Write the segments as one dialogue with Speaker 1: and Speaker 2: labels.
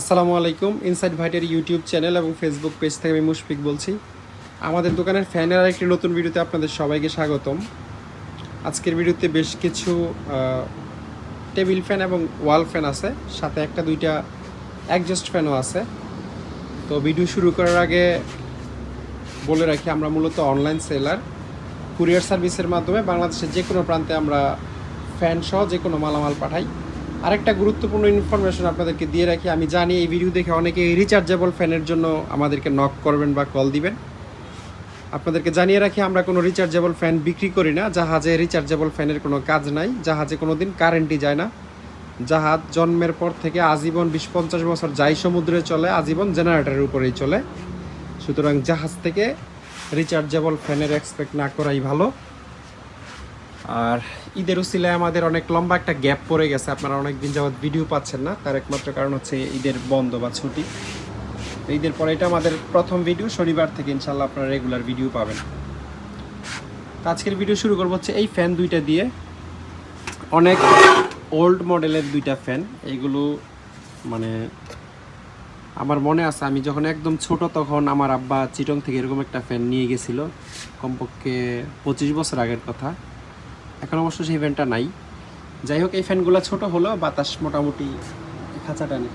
Speaker 1: আসসালামু আলাইকুম ইনসাইড ভাইটের ইউটিউব চ্যানেল এবং ফেসবুক পেজ থেকে আমি মুশফিক বলছি। আমাদের দোকানের ফ্যানের আরেকটি নতুন ভিডিওতে আপনাদের সবাইকে স্বাগতম। আজকের ভিডিওতে বেশ কিছু টেবিল ফ্যান এবং ওয়াল ফ্যান আছে, সাথে একটা দুইটা অ্যাডজাস্ট ফ্যানও আছে। তো ভিডিও শুরু করার আগে বলে রাখি, আমরা মূলত অনলাইন সেলার কুরিয়ার সার্ভিসের মাধ্যমে বাংলাদেশের যে কোনো প্রান্তে আমরা ফ্যান সহ যে কোনো মালামাল পাঠাই। আরেকটা গুরুত্বপূর্ণ ইনফরমেশন আপনাদেরকে দিয়ে রাখি। আমি জানি এই ভিডিও দেখে অনেকে রিচার্জেবল ফ্যানের জন্য আমাদেরকে নক করবেন বা কল দিবেন। আপনাদেরকে জানিয়ে রাখি, আমরা কোনো রিচার্জেবল ফ্যান বিক্রি করি না। জাহাজে রিচার্জেবল ফ্যানের কোনো কাজ নাই। জাহাজে কোনো দিন কারেন্টই যায় না। জাহাজ জন্মের পর থেকে আজীবন বিশ পঞ্চাশ বছর যাই সমুদ্রে চলে, আজীবন জেনারেটরের উপরেই চলে। সুতরাং জাহাজ থেকে রিচার্জেবল ফ্যানের এক্সপেক্ট না করাই ভালো। আর ঈদের উসিলায় আমাদের অনেক লম্বা একটা গ্যাপ পড়ে গেছে। আপনারা অনেক দিন যাবৎ ভিডিও পাচ্ছেন না, তার একমাত্র কারণ হচ্ছে ঈদের বন্ধ বা ছুটি। ঈদের পরে এটা আমাদের প্রথম ভিডিও, শনিবার থেকে ইনশাল্লাহ আপনারা রেগুলার ভিডিও পাবেন। আজকের ভিডিও শুরু করব হচ্ছে এই ফ্যান দুইটা দিয়ে। অনেক ওল্ড মডেলের দুইটা ফ্যান এইগুলো মানে আমার মনে আছে, আমি যখন একদম ছোট তখন আমার আব্বা চিটং থেকে এরকম একটা ফ্যান নিয়ে গেছিল। কমপক্ষে পঁচিশ বছর আগের কথা। এখন অবশ্য সেই ফ্যানটা নাই। যাই হোক, এই ফ্যানগুলো ছোট হলেও বাতাস মোটামুটি খাঁচাটা নেই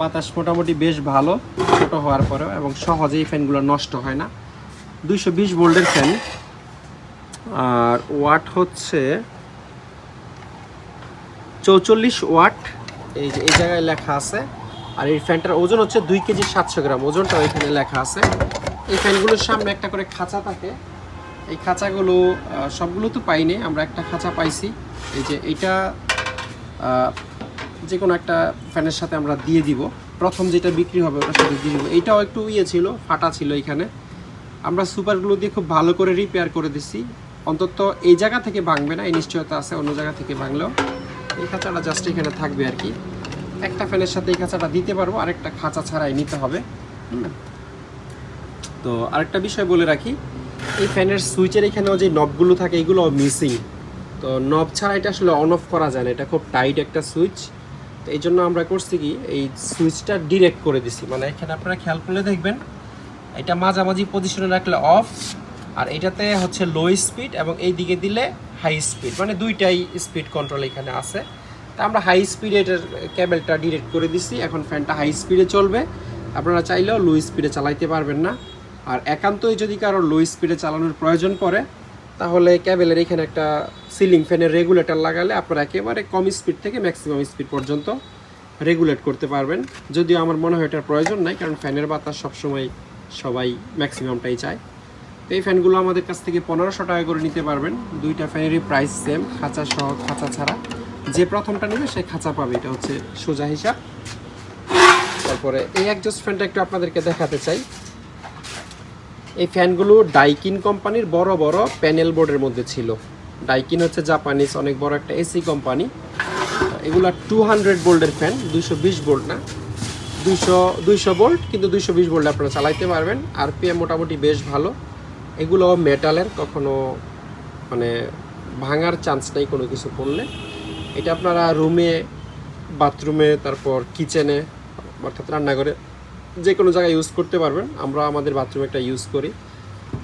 Speaker 1: বাতাস মোটামুটি বেশ ভালো, ছোট হওয়ার পরেও এবং সহজে এই ফ্যানগুলো নষ্ট হয় না। দুইশো বিশ ভোল্টের ফ্যান আর ওয়াট হচ্ছে চৌচল্লিশ ওয়াট এই যে, এই জায়গায় লেখা আছে। আর এই ফ্যানটার ওজন হচ্ছে দুই কেজি সাতশো গ্রাম। ওজনটাও এখানে লেখা আছে। এই ফ্যানগুলোর সামনে একটা করে খাঁচা থাকে। এই খাঁচাগুলো সবগুলো তো পাইনি, আমরা একটা খাঁচা পাইছি। এই যে এটা যে কোনো একটা ফ্যানের সাথে আমরা দিয়ে দিব। প্রথম যেটা বিক্রি হবে ওটার সাথে দিয়ে দিব। এইটাও একটু ইয়ে ছিল, ফাটা ছিল এখানে। আমরা সুপারগুলো দিয়ে খুব ভালো করে রিপেয়ার করে দিছি। অন্তত এই জায়গা থেকে ভাঙবে না, এই নিশ্চয়তা আছে, অন্য জায়গা থেকে ভাঙলেও। এই খাঁচাটা জাস্ট এখানে থাকবে আর কি। একটা ফ্যানের সাথে এই খাঁচাটা দিতে পারব, আরেকটা খাঁচা ছাড়াই নিতে হবে। তো আরেকটা বিষয় বলে রাখি এই ফ্যানের সুইচের এখানেও যে নবগুলো থাকে, এগুলো মিসিং তো নব ছাড়া এটা আসলে অন অফ করা যায় না। এটা খুব টাইট একটা সুইচ। তো এই জন্য আমরা করছি কি, এই সুইচটা ডিরেক্ট করে দিছি। মানে এখানে আপনারা খেয়াল করলে দেখবেন, এটা মাঝামাঝি পজিশনে রাখলে অফ আর এটাতে হচ্ছে লো স্পিড এবং এই দিকে দিলে হাই স্পিড মানে দুইটাই স্পিড কন্ট্রোল এখানে আছে। তা আমরা হাই স্পিডে এটার ক্যাবেলটা ডিরেক্ট করে দিছি। এখন ফ্যানটা হাই স্পিডে চলবে। আপনারা চাইলেও লো স্পিডে চালাইতে পারবেন না। আর একান্তই যদি কারও লো স্পিডে চালানোর প্রয়োজন পড়ে, তাহলে ক্যাবেলের এখানে একটা সিলিং ফ্যানের রেগুলেটর লাগালে আপনারা একেবারে কম স্পিড থেকে ম্যাক্সিমাম স্পিড পর্যন্ত রেগুলেট করতে পারবেন। যদিও আমার মনে হয় এটার প্রয়োজন নাই, কারণ ফ্যানের বাতাস সবসময় সবাই ম্যাক্সিমামটাই চায়। তো এই ফ্যানগুলো আমাদের কাছ থেকে পনেরোশো টাকা করে নিতে পারবেন। দুইটা ফ্যানেরই প্রাইস সেম খাঁচা সহ খাঁচা ছাড়া। যে প্রথমটা নেবে, সে খাঁচা পাবে, এটা হচ্ছে সোজা হিসাব। তারপরে এই একজস্ট ফ্যানটা একটু আপনাদেরকে দেখাতে চাই। এই ফ্যানগুলো ডাইকিন কোম্পানির বড় বড় প্যানেল বোর্ডের মধ্যে ছিল। ডাইকিন হচ্ছে জাপানিজ অনেক বড় একটা এসি কোম্পানি। এগুলা টু হান্ড্রেড বোল্টের ফ্যান দুইশো বিশ বোল্ট না। দুইশো দুইশো বোল্ট, কিন্তু দুইশো বিশ বোল্ট আপনারা চালাইতে পারবেন। আর পিএম মোটামুটি বেশ ভালো। এগুলো মেটালের কখনো মানে ভাঙার চান্স নেই কোনো কিছু করলে। এটা আপনারা রুমে বাথরুমে তারপর কিচেনে অর্থাৎ রান্নাঘরে যে কোনো জায়গায় ইউজ করতে পারবেন। আমরা আমাদের বাথরুমে একটা ইউজ করি।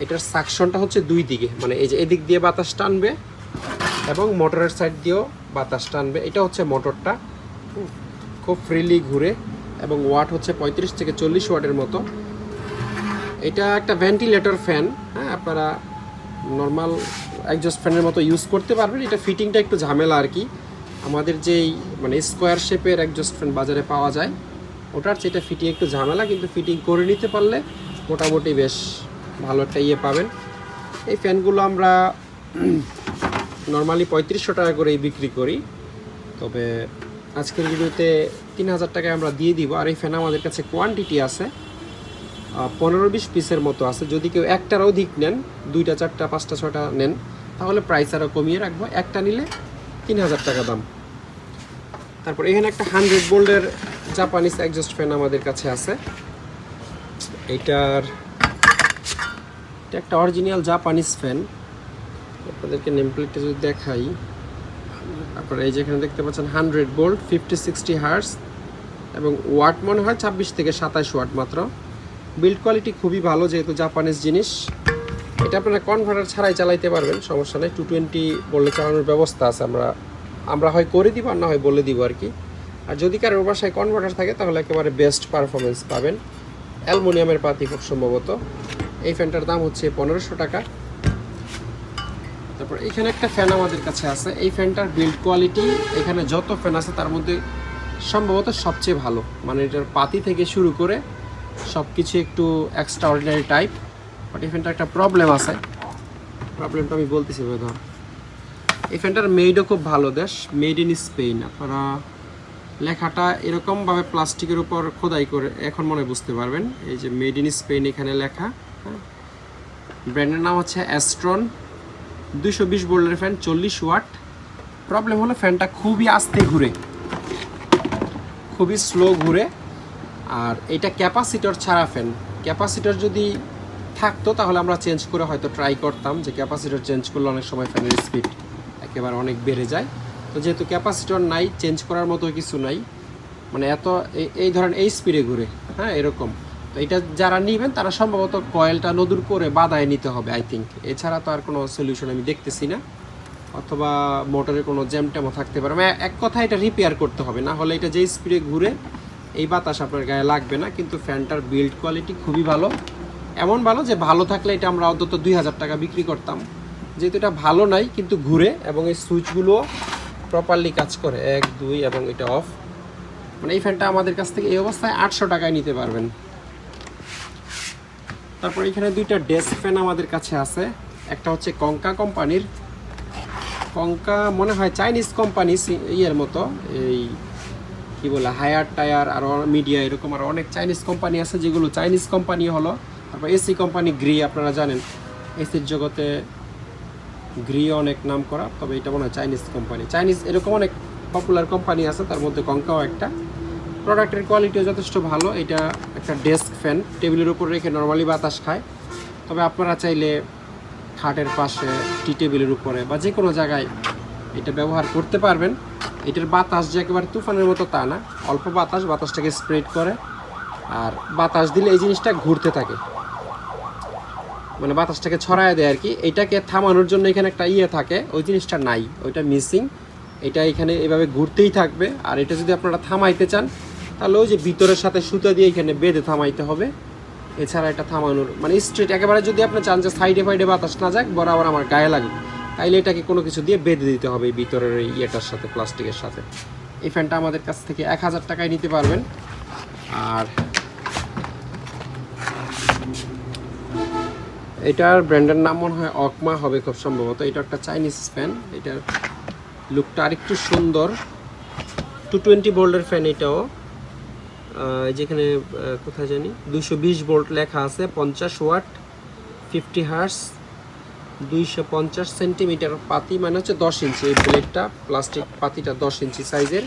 Speaker 1: এটার সাকশনটা হচ্ছে দুই দিকে মানে এই যে এদিক দিয়ে বাতাস টানবে এবং মোটরের সাইড দিয়েও বাতাস টানবে। এটা হচ্ছে মোটরটা খুব ফ্রিলি ঘুরে এবং ওয়াট হচ্ছে পঁয়ত্রিশ থেকে চল্লিশ ওয়াটের মতো। এটা একটা ভেন্টিলেটর ফ্যান হ্যাঁ আপনারা নর্মাল একজস্ট ফ্যানের মতো ইউজ করতে পারবেন। এটা ফিটিংটা একটু ঝামেলা আর কি। আমাদের যেই মানে স্কোয়ার শেপের একজস্ট ফ্যান বাজারে পাওয়া যায় ওটার যেটা ফিটিং একটু ঝামেলা, কিন্তু ফিটিং করে নিতে পারলে মোটামুটি বেশ ভালো একটা ইয়ে পাবেন। এই ফ্যানগুলো আমরা নর্মালি পঁয়ত্রিশশো টাকা করেই বিক্রি করি। তবে আজকের ভিডিওতে তিন হাজার টাকায় আমরা দিয়ে দিব, আর এই ফ্যান আমাদের কাছে কোয়ান্টিটি আছে পনেরো বিশ পিসের মতো আছে। যদি কেউ একটার অধিক নেন, দুইটা, চারটা, পাঁচটা ছটা নেন, তাহলে প্রাইস আরও কমিয়ে রাখব। একটা নিলে তিন হাজার টাকা দাম। তারপর এখানে একটা হান্ড্রেড বোল্ডের জাপানিজ একজস্ট ফ্যান আমাদের কাছে আছে। এইটার এটা একটা অরিজিনাল জাপানিজ ফ্যান আপনাদেরকে নেম প্লেটটা যদি দেখাই। আপনারা এই যেখানে দেখতে পাচ্ছেন hundred volt fifty sixty hertz এবং ওয়াট মনে হয় ছাব্বিশ থেকে সাতাশ ওয়াট মাত্র। বিল্ড কোয়ালিটি খুবই ভালো যেহেতু জাপানিজ জিনিস। এটা আপনারা কনভার্টার ছাড়াই চালাইতে পারবেন, সমস্যা নেই। টু টোয়েন্টি বললে চালানোর ব্যবস্থা আছে, আমরা আমরা হয় করে দিব আর না হয় বলে দিব আর কি। আর যদি কারোর বাসায় কনভার্টার থাকে, তাহলে একেবারে বেস্ট পারফরমেন্স পাবেন। অ্যালমোনিয়ামের পাতি খুব সম্ভবত। এই ফ্যানটার দাম হচ্ছে পনেরোশো টাকা। তারপর এখানে একটা ফ্যান আমাদের কাছে আছে। এই ফ্যানটার বিল্ড কোয়ালিটি এখানে যত ফ্যান আছে, তার মধ্যে সম্ভবত সবচেয়ে ভালো। মানে এটার পাতি থেকে শুরু করে সব কিছু একটু এক্সট্রা অর্ডিনারি টাইপ বাট এই ফ্যানটার একটা প্রবলেম আছে। প্রবলেমটা আমি বলতেছি ধর। এই ফ্যানটার মেডও খুব ভালো দেশ। মেড ইন স্পেন আপনারা লেখাটা এরকমভাবে প্লাস্টিকের উপর খোদাই করে, এখন মনে বুঝতে পারবেন। এই যে মেড ইন স্পেন এখানে লেখা হ্যাঁ? ব্র্যান্ডের নাম হচ্ছে অ্যাস্ট্রন। দুশো বিশ বোল্ডের ফ্যান, চল্লিশ ওয়াট। প্রবলেম হলো ফ্যানটা খুবই আস্তে ঘুরে, খুবই স্লো ঘুরে। আর এটা ক্যাপাসিটর ছাড়া ফ্যান। ক্যাপাসিটর যদি থাকতো, তাহলে আমরা চেঞ্জ করে হয়তো ট্রাই করতাম যে ক্যাপাসিটর চেঞ্জ করলে অনেক সময় ফ্যানের স্পিড একেবারে অনেক বেড়ে যায়। তো যেহেতু ক্যাপাসিটর নাই, চেঞ্জ করার মতো কিছু নাই মানে এত এই- ধরেন এই স্পিডে ঘুরে হ্যাঁ এরকম। তো এটা যারা নেবেন, তারা সম্ভবত কয়েলটা নদুর করে বাদায় নিতে হবে আই থিঙ্ক এছাড়া তো আর কোনো সলিউশন আমি দেখতেছি না, অথবা মোটরে কোনো জ্যাম ট্যামও থাকতে পারে। মানে এক কথা এটা রিপেয়ার করতে হবে, না হলে এটা যেই স্পিডে ঘুরে, এই বাতাস আপনার গায়ে লাগবে না, কিন্তু ফ্যানটার বিল্ড কোয়ালিটি খুবই ভালো। এমন ভালো যে ভালো থাকলে এটা আমরা অন্তত দুই হাজার টাকা বিক্রি করতাম। যেহেতু এটা ভালো নাই, কিন্তু ঘুরে এবং এই সুইচগুলো প্রপারলি কাজ করে, এক, দুই, এবং এটা অফ মানে এই ফ্যানটা আমাদের কাছ থেকে এই অবস্থায় আটশো টাকায় নিতে পারবেন। তারপর এখানে দুইটা ডেস্ক ফ্যান আমাদের কাছে আছে। একটা হচ্ছে কঙ্কা কোম্পানির। কঙ্কা মনে হয় চাইনিজ কোম্পানি ইয়ের মতো। এই কি বলে হায়ার টায়ার আর মিডিয়া এরকম আর অনেক চাইনিজ কোম্পানি আছে যেগুলো চাইনিজ কোম্পানি হলো। তারপর এসি কোম্পানি গ্রি আপনারা জানেন। এসির জগতে গ্রি অনেক নাম করা, তবে এটা মনে হয় চাইনিজ কোম্পানি চাইনিজ এরকম অনেক পপুলার কোম্পানি আছে, তার মধ্যে কঙ্কাও একটা। প্রোডাক্টের কোয়ালিটিও যথেষ্ট ভালো, এটা একটা ডেস্ক ফ্যান টেবিলের উপর রেখে নর্মালি বাতাস খায়। তবে আপনারা চাইলে খাটের পাশে টি টেবিলের উপরে বা যে কোনো জায়গায় এটা ব্যবহার করতে পারবেন। এটার বাতাস যে একেবারে তুফানের মতো তা না, অল্প বাতাস, বাতাসটাকে স্প্রেড করে। আর বাতাস দিলে এই জিনিসটা ঘুরতে থাকে। মানে বাতাসটাকে ছড়ায় দেয় আর কি। এটাকে থামানোর জন্য এখানে একটা ইয়ে থাকে, ওই জিনিসটা নাই, ওইটা মিসিং এটা এখানে এভাবে ঘুরতেই থাকবে, আর এটা যদি আপনারা থামাইতে চান, তাহলে ওই যে ভিতরের সাথে সুতো দিয়ে এখানে বেঁধে থামাইতে হবে। এছাড়া এটা থামানোর মানে স্ট্রেট একেবারে যদি আপনি চান যে সাইডে ফাইডে বাতাস না যাক, বরাবর আমার গায়ে লাগে তাইলে এটাকে কোনো কিছু দিয়ে বেঁধে দিতে হবে ভিতরের এই ইয়েটার সাথে প্লাস্টিকের সাথে। এই ফ্যানটা আমাদের কাছ থেকে এক হাজার টাকায় নিতে পারবেন। আর এটার ব্র্যান্ডের নাম মনে হয় অকমা হবে খুব সম্ভবত। এটা একটা চাইনিজ ফ্যান এটার লুকটা আরেকটু সুন্দর। টু টোয়েন্টি বোল্টের ফ্যান এটাও। যেখানে কোথায় জানি? দুশো বিশ ভোল্ট লেখা আছে, পঞ্চাশ ওয়াট ফিফটি হার্স দুইশো পঞ্চাশ সেন্টিমিটার পাতি মানে হচ্ছে দশ ইঞ্চি। এই ব্লেডটা প্লাস্টিক পাতিটা দশ ইঞ্চি সাইজের।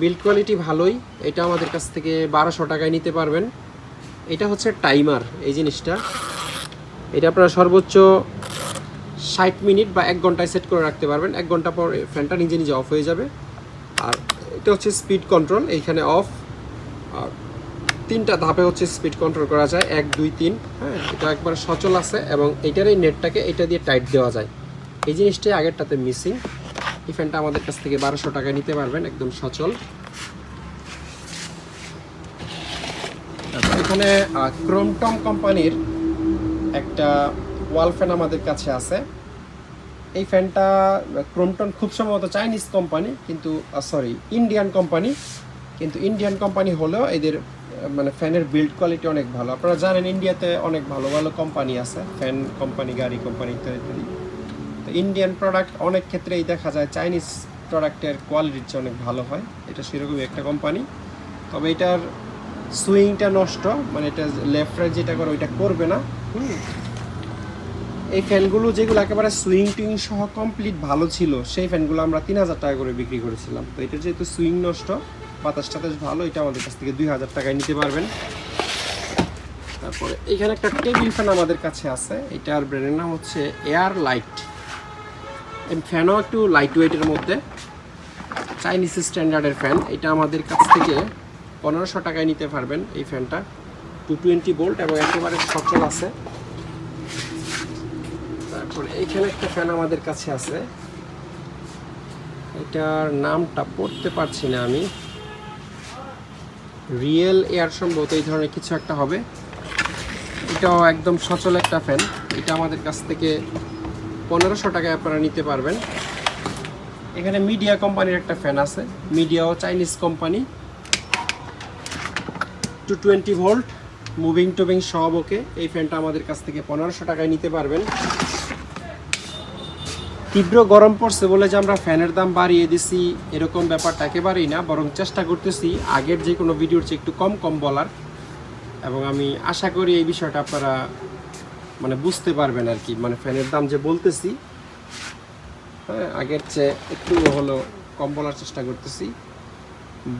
Speaker 1: বিল্ড কোয়ালিটি ভালোই। এটা আমাদের কাছ থেকে বারোশো টাকায় নিতে পারবেন। এটা হচ্ছে টাইমার এই জিনিসটা। এটা আপনারা সর্বোচ্চ ষাট মিনিট বা এক ঘন্টায় সেট করে রাখতে পারবেন। এক ঘণ্টা পর ফ্যানটা নিজে নিজে অফ হয়ে যাবে। আর এটা হচ্ছে স্পিড কন্ট্রোল এইখানে অফ আর তিনটা ধাপে হচ্ছে স্পিড কন্ট্রোল করা যায়, এক, দুই, তিন। হ্যাঁ এটা একবার সচল আছে এবং এটার এই নেটটাকে এটা দিয়ে টাইট দেওয়া যায়। এই জিনিসটাই আগেরটাতে মিসিং এই ফ্যানটা আমাদের কাছ থেকে বারোশো টাকায় নিতে পারবেন, একদম সচল। এখানে ক্রোমটম কোম্পানির একটা ওয়াল ফ্যান আমাদের কাছে আছে। এই ফ্যানটা ক্রোমটন খুব সম্ভবত চাইনিজ কোম্পানি, কিন্তু সরি ইন্ডিয়ান কোম্পানি। কিন্তু ইন্ডিয়ান কোম্পানি হলেও এদের মানে ফ্যানের বিল্ড কোয়ালিটি অনেক ভালো। আপনারা জানেন ইন্ডিয়াতে অনেক ভালো ভালো কোম্পানি আছে, ফ্যান কোম্পানি, গাড়ি কোম্পানি, ইত্যাদি ইত্যাদি। তো ইন্ডিয়ান প্রোডাক্ট অনেক ক্ষেত্রেই দেখা যায় চাইনিজ প্রোডাক্টের কোয়ালিটির চেয়ে অনেক ভালো হয়। এটা সেরকমই একটা কোম্পানি। তবে এটার সুইংটা নষ্ট মানে এটা লেফট রাইট যেটা করে ওইটা করবে না। হুম। এই ফ্যানগুলো যেগুলো একেবারে সুইং টুইং সহ কমপ্লিট ভালো ছিল, সেই ফ্যানগুলো আমরা তিন হাজার টাকা করে বিক্রি করেছিলাম। তো এটা যেহেতু সুইং নষ্ট, বাতাস টাতাস ভালো, এটা আমাদের কাছ থেকে দুই হাজার টাকায় নিতে পারবেন। তারপরে এখানে একটা টেবিল ফ্যান আমাদের কাছে আছে, এটার ব্র্যান্ডের নাম হচ্ছে এয়ার লাইট ফ্যানও একটু লাইট ওয়েটের মধ্যে চাইনিজ স্ট্যান্ডার্ডের ফ্যান, এটা আমাদের কাছ থেকে পনেরোশো টাকায় নিতে পারবেন এই ফ্যানটা। টু টোয়েন্টি বোল্ট এবং একেবারে সচল আছে। তারপর এইখানে একটা ফ্যান আমাদের কাছে আছে। এটার নামটা পড়তে পারছি না আমি। রিয়েল এয়ার সম্ভবত এই ধরনের কিছু একটা হবে। এটাও একদম সচল একটা ফ্যান। এটা আমাদের কাছ থেকে পনেরোশো টাকায় আপনারা নিতে পারবেন। এখানে মিডিয়া কোম্পানির একটা ফ্যান আছে। মিডিয়াও Chinese company. Two twenty volt moving টুভিং সব ওকে এই ফ্যানটা আমাদের কাছ থেকে পনেরোশো টাকায় নিতে পারবেন। তীব্র গরম পড়ছে বলে যে আমরা ফ্যানের দাম বাড়িয়ে দিছি, এরকম ব্যাপারটা একেবারেই না, বরং চেষ্টা করতেছি আগের যে কোনো ভিডিওর চেয়ে একটু কম কম বলার। এবং আমি আশা করি এই বিষয়টা আপনারা মানে বুঝতে পারবেন আর কি মানে ফ্যানের দাম যে বলতেছি হ্যাঁ আগের চেয়ে একটু হলো কম বলার চেষ্টা করতেছি।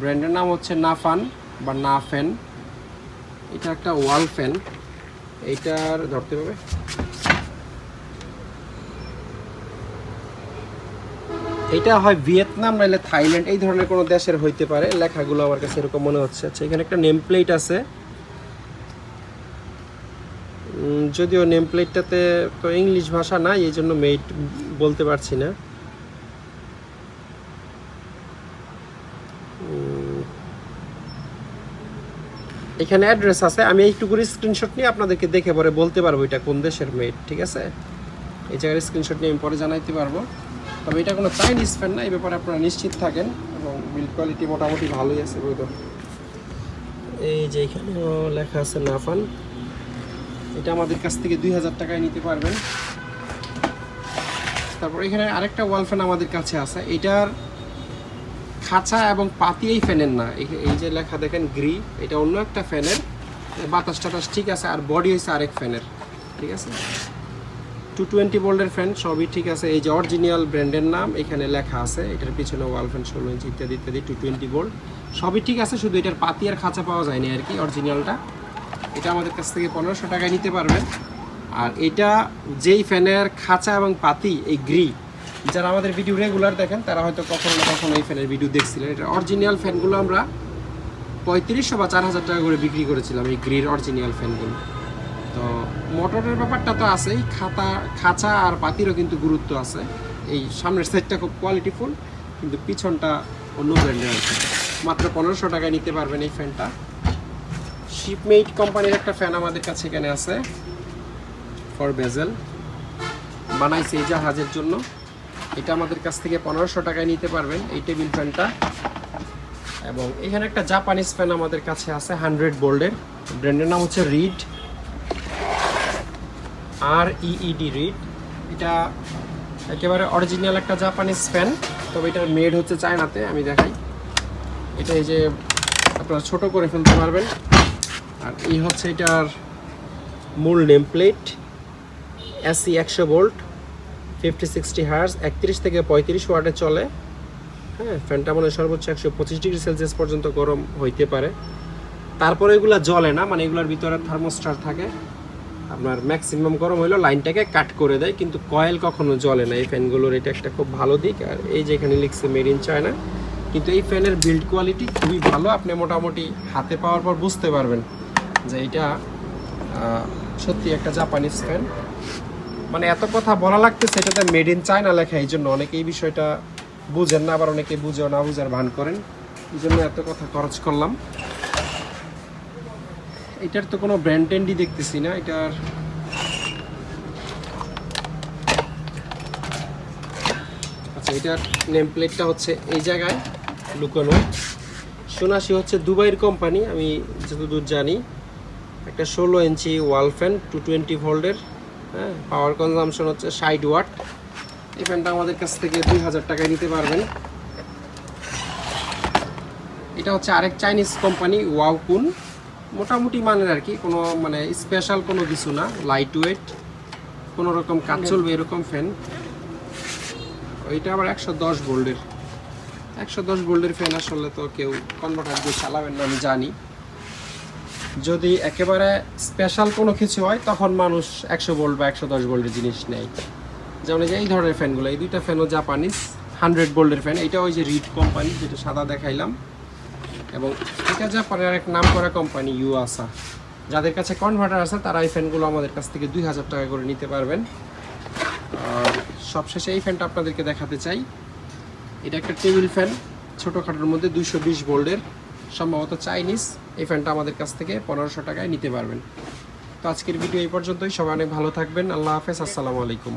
Speaker 1: ব্র্যান্ডের নাম হচ্ছে না নাফান বা না ফ্যান এটা একটা ওয়াল ফ্যান। এইটার ধরতে পারবে এটা হয় ভিয়েতনাম, নাহলে থাইল্যান্ড, এই ধরনের কোনো দেশের হইতে পারে। লেখাগুলো আমার কাছে এরকম মনে হচ্ছে। আচ্ছা এখানে একটা নেম প্লেট আছে যদিও নেম প্লেটটাতে তো ইংলিশ ভাষা না এই জন্য মেট বলতে পারছি না। এখানে অ্যাড্রেস আছে, আমি এইটুকুর স্ক্রিনশট নিয়ে আপনাদেরকে দেখে পরে বলতে পারব এটা কোন দেশের মেট ঠিক আছে? এই জায়গার স্ক্রিনশট নিয়ে আমি পরে জানাইতে পারব। তবে এটা কোনো চাইনিজ ফ্যান না, এই ব্যাপারে আপনারা নিশ্চিত থাকেন এবং বিল্ড কোয়ালিটি মোটামুটি ভালোই আছে বৈধ এই যে এখানেও লেখা আছে নাফান। এটা আমাদের কাছ থেকে দুই হাজার টাকায় নিতে পারবেন। তারপর এখানে আরেকটা ওয়াল ফ্যান আমাদের কাছে আছে। এটার খাঁচা এবং পাতি এই ফ্যানের না। এই- এই যে লেখা দেখেন গ্রি, এটা অন্য একটা ফ্যানের বাতাস টাতাস ঠিক আছে, আর বডি হয়েছে আরেক ফ্যানের ঠিক আছে? টু টোয়েন্টি বোল্ডের ফ্যান, সবই ঠিক আছে। এই যে অরিজিনাল ব্র্যান্ডের নাম, এখানে লেখা আছে। এটার পিছনে ওয়াল ফ্যান, ষোলো ইঞ্চি ইত্যাদি ইত্যাদি, টু টোয়েন্টি বোল্ড সবই ঠিক আছে, শুধু এটার পাতি আর খাঁচা পাওয়া যায়নি আর কি, অরিজিনালটা। এটা আমাদের কাছ থেকে পনেরোশো টাকায় নিতে পারবেন। আর এটা যেই ফ্যানের খাঁচা এবং পাতি, এই গ্রি যারা আমাদের ভিডিও রেগুলার দেখেন, তারা হয়তো কখনো না কখনো এই ফ্যানের ভিডিও দেখছিলেন। এটা অরিজিনাল ফ্যানগুলো আমরা পঁয়ত্রিশশো বা চার হাজার টাকা করে বিক্রি করেছিলাম, এই গ্রির অরিজিনাল ফ্যানগুলো। তো মোটরের ব্যাপারটা তো আছেই, খাতা, খাঁচা আর পাতিরও কিন্তু গুরুত্ব আছে। এই সামনের সাইডটা খুব কোয়ালিটিফুল কিন্তু পিছনটা অন্য ব্র্যান্ডের আছে মাত্র পনেরোশো টাকায় নিতে পারবেন এই ফ্যানটা। শিপমেইট কোম্পানির একটা ফ্যান আমাদের কাছে এখানে আছে ফর বেজেল বানাইছে এই জাহাজের জন্য। এটা আমাদের কাছ থেকে পনেরোশো টাকায় নিতে পারবেন এই টেবিল ফ্যানটা। এবং এখানে একটা জাপানিজ ফ্যান আমাদের কাছে আছে, হান্ড্রেড বোল্ডের ব্র্যান্ডের নাম হচ্ছে রিড, আর ইইডি রিড। এটা একেবারে অরিজিনাল একটা জাপানিজ ফ্যান, তবে এটার মেড হচ্ছে চায়নাতে, আমি দেখাই। এটা এই যে আপনারা ছোট করে ফেলতে পারবেন। আর এই হচ্ছে এটার মূল নেম প্লেট এসি একশো ভোল্ট ফিফটি, সিক্সটি হার্স একত্রিশ থেকে পঁয়ত্রিশ ওয়াটে চলে। হ্যাঁ ফ্যানটা মনে সর্বোচ্চ একশো পঁচিশ ডিগ্রি সেলসিয়াস পর্যন্ত গরম হইতে পারে। তারপরে এগুলা জ্বলে না মানে এগুলোর ভিতরে থার্মোস্টার থাকে। আপনার ম্যাক্সিমাম গরম হইল লাইনটাকে কাট করে দেয়, কিন্তু কয়েল কখনো জ্বলে না। এই ফ্যানগুলোর এটা একটা খুব ভালো দিক, আর এই যে এখানে লিখছে মেড ইন চায়না। কিন্তু এই ফ্যানের বিল্ড কোয়ালিটি খুবই ভালো, আপনি মোটামুটি হাতে পাওয়ার পর বুঝতে পারবেন যে এটা সত্যি একটা জাপানিজ ফ্যান। মানে এত কথা বলা লাগতেছে, এটাতে মেড ইন চায়না লেখা, এই জন্য অনেকে এই বিষয়টা বুঝেন না, আবার অনেকে বুঝেও না, বুঝার ভান করেন। এই জন্য এত কথা খরচ করলাম। এটার তো কোনো ব্র্যান্ড ট্যান্ডই দেখতেছি না, এটার আচ্ছা এটার নেম প্লেটটা হচ্ছে এই জায়গায়, লুকানো। সোনাশি হচ্ছে দুবাইয়ের কোম্পানি আমি যতদূর জানি। একটা ষোলো inch wall fan two twenty ভোল্টের হ্যাঁ পাওয়ার কনজামশন হচ্ছে ষাট ওয়াট এই ফ্যানটা আমাদের কাছ থেকে দুই হাজার টাকায় নিতে পারবেন। এটা হচ্ছে আরেক চাইনিজ কোম্পানি ওয়াওকুন মোটামুটি মানের আর কি, কোনো মানে স্পেশাল কোনো কিছু না লাইট ওয়েট কোনো রকম কাজ চলবে এরকম ফ্যান ওইটা আবার একশো দশ ভোল্টের একশো দশ ভোল্টের ফ্যান আসলে তো কেউ কনভার্টার দিয়ে চালাবেন না, আমি জানি। যদি একেবারে স্পেশাল কোনো কিছু হয়, তখন মানুষ একশো ভোল্ট বা একশো দশ ভোল্টের জিনিস নেয়। যেমন এই ধরনের ফ্যানগুলো, এই দুইটা ফ্যানও জাপানিজ হান্ড্রেড ভোল্টের ফ্যান। এটা ওই যে রিড কোম্পানি যেটা সাদা দেখাইলাম। এবং এটা জাপানের এক নাম করা কোম্পানি ইউআসা যাদের কাছে কনভার্টার আছে, তারা এই ফ্যানগুলো আমাদের কাছ থেকে দুই হাজার টাকা করে নিতে পারবেন। সবশেষে এই ফ্যানটা আপনাদেরকে দেখাতে চাই। এটা একটা টেবিল ফ্যান, ছোটোখাটোর মধ্যে দুইশো বিশ ভোল্টের সম্ভবত চাইনিজ। এই ফ্যানটা আমাদের কাছ থেকে পনেরোশো টাকায় নিতে পারবেন। তো আজকের ভিডিও এই পর্যন্তই। সবাই অনেক ভালো থাকবেন। আল্লাহ হাফেজ। আসসালামু আলাইকুম।